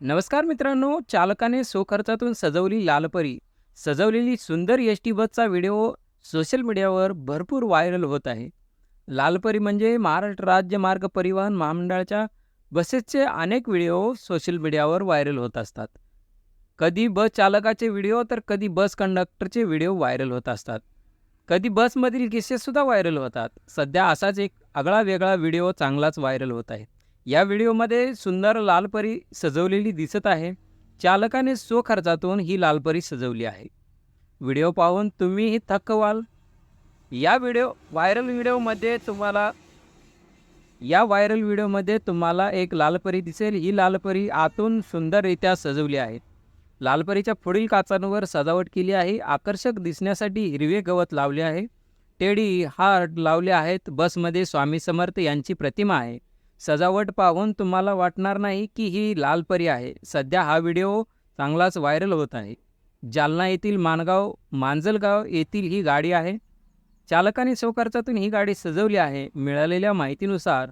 नमस्कार मित्रांनो चालकाने स्वखर्चातून सजवली लालपरी सजवलेली सुंदर एस टी बसचा व्हिडिओ सोशल मीडियावर भरपूर व्हायरल होत आहे. लालपरी म्हणजे महाराष्ट्र राज्य मार्ग परिवहन महामंडळाच्या बसेसचे अनेक व्हिडिओ सोशल मीडियावर व्हायरल होत असतात. कधी बस चालकाचे व्हिडिओ तर कधी बस कंडक्टरचे व्हिडिओ व्हायरल होत असतात. कधी बसमधील किस्सेसुद्धा व्हायरल होतात. सध्या असाच एक आगळा वेगळा व्हिडिओ चांगलाच व्हायरल होत आहे. या व्हिडिओमध्ये सुंदर लालपरी सजवलेली दिसत आहे. चालकाने स्वखर्चातून ही लालपरी सजवली आहे. व्हिडिओ पाहून तुम्हीही थक्क व्हाल. या व्हिडिओ व्हायरल व्हिडिओमध्ये तुम्हाला या व्हायरल व्हिडिओमध्ये तुम्हाला एक लालपरी दिसेल. ही लालपरी आतून सुंदररित्या सजवली आहे. लालपरीच्या पुढील काचांवर सजावट केली आहे. आकर्षक दिसण्यासाठी हिरवे गवत लावले आहे. टेडी हार्ट लावले आहेत. बसमध्ये स्वामी समर्थ यांची प्रतिमा आहे. सजावट पाहून तुम्हाला वाटणार नाही की ही लाल परी आहे. सध्या हा व्हिडिओ चांगलाच व्हायरल होत आहे. जालना येथील मानगाव मांजलगाव येथील ही गाडी आहे. चालकाने स्वखर्चातून ही गाडी सजवली आहे. मिळालेल्या माहितीनुसार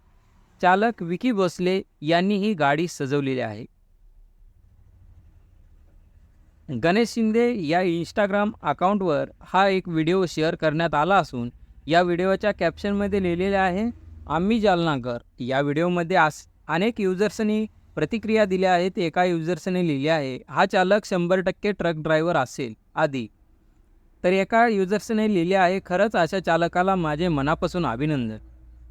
चालक विकी भोसले यांनी ही गाडी सजवलेली आहे. गणेश शिंदे या इंस्टाग्राम अकाउंटवर हा एक व्हिडिओ शेअर करण्यात आला असून या व्हिडिओच्या कॅप्शनमध्ये लिहिलेले आहे आम्ही जालनाकर या व्हिडिओमध्ये आस अनेक युजर्सनी प्रतिक्रिया दिल्या आहेत एका युजर्सने लिहिले आहे हा चालक शंभर टक्के ट्रक ड्रायव्हर असेल आदी. तर एका युजर्सने लिहिले आहे खरंच अशा चालकाला माझे मनापासून अभिनंदन.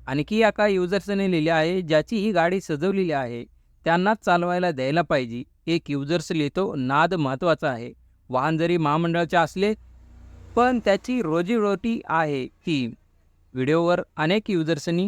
आणखी एका युजर्सने लिहिले आहे ज्याची ही गाडी सजवलेली आहे त्यांनाच चालवायला द्यायला पाहिजे. एक युजर्स लिहितो नाद महत्त्वाचा आहे. वाहन जरी महामंडळाचे असले पण त्याची रोजीरोटी आहे ही. व्हिडिओवर अनेक युजर्सनी